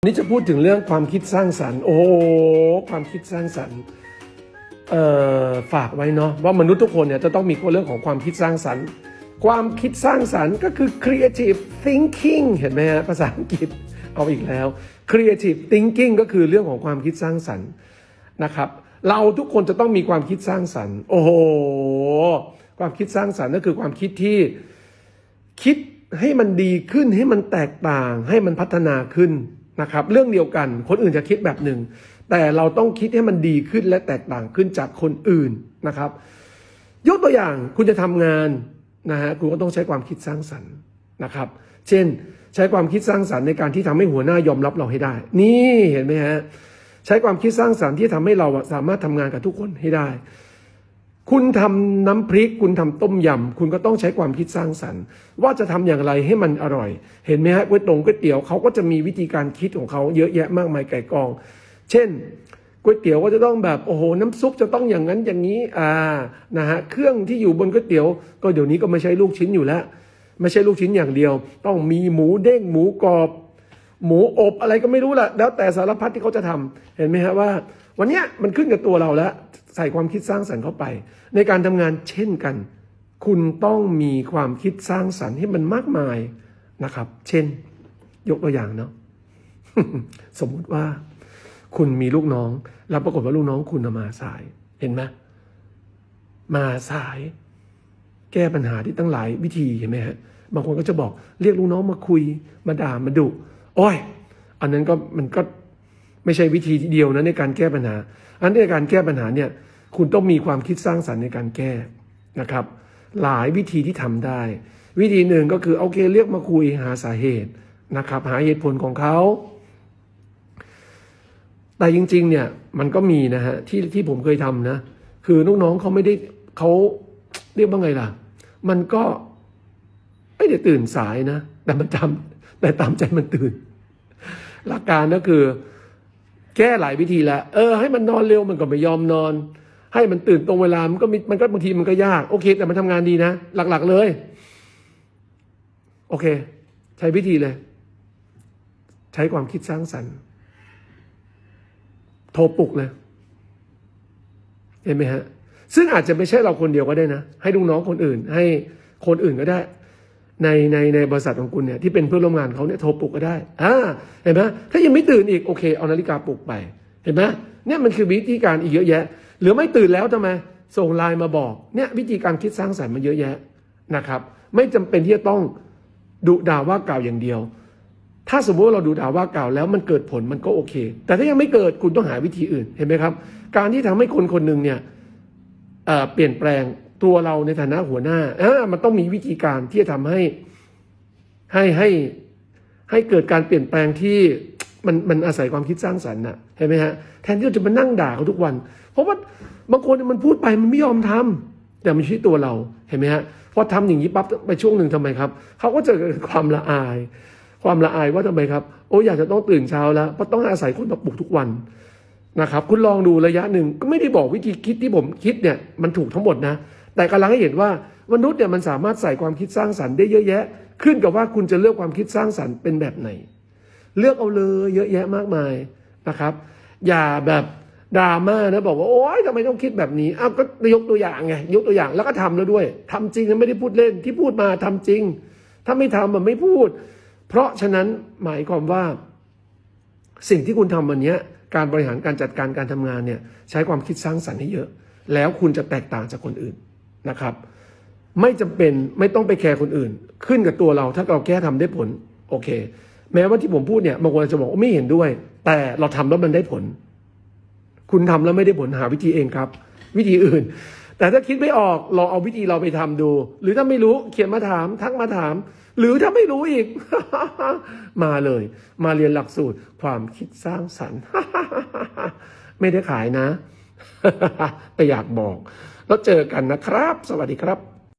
วันนี้จะพูดถึงเรื่องความคิดสร้างสรรค์โอ้ความคิดสร้างสรรค์ฝากไว้เนาะว่ามนุษย์ทุกคนเนี่ยจะต้องมีเรื่องของความคิดสร้างสรรค์ ความคิดสร้างสรรค์ก็คือ creative thinking เห็นไหมฮะภาษาอังกฤษเอาอีกแล้ว creative thinking ก็คือเรื่องของความคิดสร้างสรรค์นะครับ เราทุกคนจะต้องมีความคิดสร้างสรรค์ โอ้โหความคิดสร้างสรรค์ก็คือความคิดที่คิดให้มันดีขึ้นให้มันแตกต่างให้มันพัฒนาขึ้น นะครับเรื่องเดียวกันคนอื่นจะคิดแบบหนึ่ง แต่เราต้องคิดให้มันดีขึ้นและแตกต่างขึ้นจากคนอื่นนะครับ ยกตัวอย่างคุณจะทำงานนะฮะคุณก็ต้องใช้ความคิดสร้างสรรค์นะครับ เช่นใช้ความคิดสร้างสรรค์ในการที่ทำให้หัวหน้ายอมรับเราให้ได้ นี่เห็นไหมฮะใช้ความคิดสร้างสรรค์ที่ทำให้เราสามารถทำงานกับทุกคนให้ได้ คุณทำน้ำพริก คุณทำต้มยำคุณก็ต้องใช้ความคิดสร้างสรรค์ ว่าจะทำอย่างไรให้มันอร่อย เห็นไหมฮะก๋วยตงก๋วยเตี๋ยวเขาก็จะมีวิธีการคิดของเขาเยอะแยะมากมายไก่กอง เช่นก๋วยเตี๋ยวก็จะต้องแบบโอ้โหน้ำซุปจะต้องอย่างนั้นอย่างนี้อ่านะฮะเครื่องที่อยู่บนก๋วยเตี๋ยว ก็เดี๋ยวนี้ก็ไม่ใช่ลูกชิ้นอยู่แล้ว ไม่ใช่ลูกชิ้นอย่างเดียว ต้องมีหมูเด้งหมูกรอบ หมูอบอะไรก็ไม่รู้แหละแล้วแต่สารพัดที่เขาจะทำเห็นไหมฮะว่า วันนี้มันขึ้นกับตัวเราแล้ว ใส่ความคิดสร้างสรรค์เข้าไป ในการทำงานเช่นกัน คุณต้องมีความคิดสร้างสรรค์ให้มันมากมายนะครับ เช่น ยกตัวอย่างเนาะสมมุติว่า คุณมีลูกน้อง แล้วปรากฏว่าลูกน้องคุณมาสาย เห็นไหมมาสาย แก้ปัญหาที่ตั้งหลายวิธีเห็นไหมฮะบางคนก็จะบอกเรียกลูกน้องมาคุย มาด่ามาดุโอ้ย อันนั้นก็มันก็ ไม่ใช่วิธีเดียวนะในการแก้ปัญหา อันในการแก้ปัญหาเนี่ยคุณต้องมีความคิดสร้างสรรค์ในการแก้นะครับ หลายวิธีที่ทำได้ วิธีหนึ่งก็คือโอเคเรียกมาคุยหาสาเหตุนะครับ หาเหตุผลของเขาแต่จริงๆเนี่ยมันก็มีนะฮะที่ที่ผมเคยทำนะ คือลูกน้องเขาไม่ได้เขาเรียกว่าไงล่ะ มันก็ไม่ได้ตื่นสายนะ แต่มันทำแต่ตามใจมันตื่น หลักการก็คือ แก้หลายวิธีแล้วเออให้มันนอนเร็วมันก็ไม่ยอมนอน ให้มันตื่นตรงเวลามันก็มีมันก็บางทีมันก็ยากโอเค แต่มันทำงานดีนะ หลัก ๆเลย โอเค ใช้วิธีเลย ใช้ความคิดสร้างสรรค์ โทรปลุกเลย เห็นไหมฮะ ซึ่งอาจจะไม่ใช่เราคนเดียวก็ได้นะ ให้ลูกน้องคนอื่น ให้คนอื่นก็ได้ ในในในบริษัทของคุณเนี่ยที่เป็นเพื่อนร่วมงานเขาเนี่ยโทรปลุกก็ได้อ่าเห็นไหมถ้ายังไม่ตื่นอีกโอเคเอานาฬิกาปลุกไปเห็นไหมเนี่ยมันคือวิธีการอีกเยอะแยะ หรือไม่ตื่นแล้วทำไมส่งไลน์มาบอกเนี่ยวิธีการคิดสร้างสรรค์มันเยอะแยะนะครับไม่จำเป็นที่จะต้องดุด่าว่ากล่าวอย่างเดียว ถ้าสมมติว่าเราดูด่าว่ากล่าวแล้วมันเกิดผลมันก็โอเค แต่ถ้ายังไม่เกิดคุณต้องหาวิธีอื่นเห็นไหมครับ การที่ทำให้คนคนหนึ่งเนี่ยเปลี่ยนแปลง ตัวเราในฐานะหัวหน้าเออมันต้องมีวิธีการที่จะทำให้ให้ให้ให้เกิดการเปลี่ยนแปลงที่มันมันอาศัยความคิดสร้างสรรค์น่ะเห็นไหมฮะแทนที่เราจะมานั่งด่าเขาทุกวัน เพราะว่าบางคนมันพูดไปมันไม่ยอมทำแต่มันชี้ตัวเราเห็นไหมฮะพอทำอย่างนี้ปั๊บไปช่วงหนึ่งทำไมครับเขาก็จะเกิดความละอาย ความละอายว่าทำไมครับ โอ้อยากจะต้องตื่นเช้าแล้วเพราะต้องอาศัยคนมาปลุกทุกวันนะครับ คุณลองดูระยะหนึ่งก็ไม่ได้บอกวิธีคิดที่ผมคิดเนี่ยมันถูกทั้งหมดนะ แต่กำลังให้เห็นว่ามนุษย์เนี่ยมันสามารถใส่ความคิดสร้างสรรค์ได้เยอะแยะ ขึ้นกับว่าคุณจะเลือกความคิดสร้างสรรค์เป็นแบบไหน เลือกเอาเลยเยอะแยะมากมายนะครับ อย่าแบบดราม่านะบอกว่าโอ๊ยทำไมต้องคิดแบบนี้อ้าวก็ยกตัวอย่างไงยกตัวอย่างแล้วก็ทำแล้วด้วยทำจริงนะไม่ได้พูดเล่นที่พูดมาทำจริง ถ้าไม่ทำมันไม่พูด เพราะฉะนั้นหมายความว่า สิ่งที่คุณทำวันเนี้ยการบริหารการจัดการการทำงานเนี่ยใช้ความคิดสร้างสรรค์ให้เยอะ แล้วคุณจะแตกต่างจากคนอื่น นะครับ ไม่จำเป็นไม่ต้องไปแคร์คนอื่น ขึ้นกับตัวเราถ้าเราแก้ทำได้ผล โอเค แม้ว่าที่ผมพูดเนี่ยบางคนจะบอกไม่เห็นด้วย แต่เราทำแล้วมันได้ผล คุณทำแล้วไม่ได้ผลหาวิธีเองครับ วิธีอื่น แต่ถ้าคิดไม่ออกลองเอาวิธีเราไปทำดู หรือถ้าไม่รู้เขียนมาถาม ทักมาถาม หรือถ้าไม่รู้อีก มาเลย มาเรียนหลักสูตร ความคิดสร้างสรรค์ ไม่ได้ขายนะ แต่อยากบอก แล้วเจอกันนะครับ สวัสดีครับ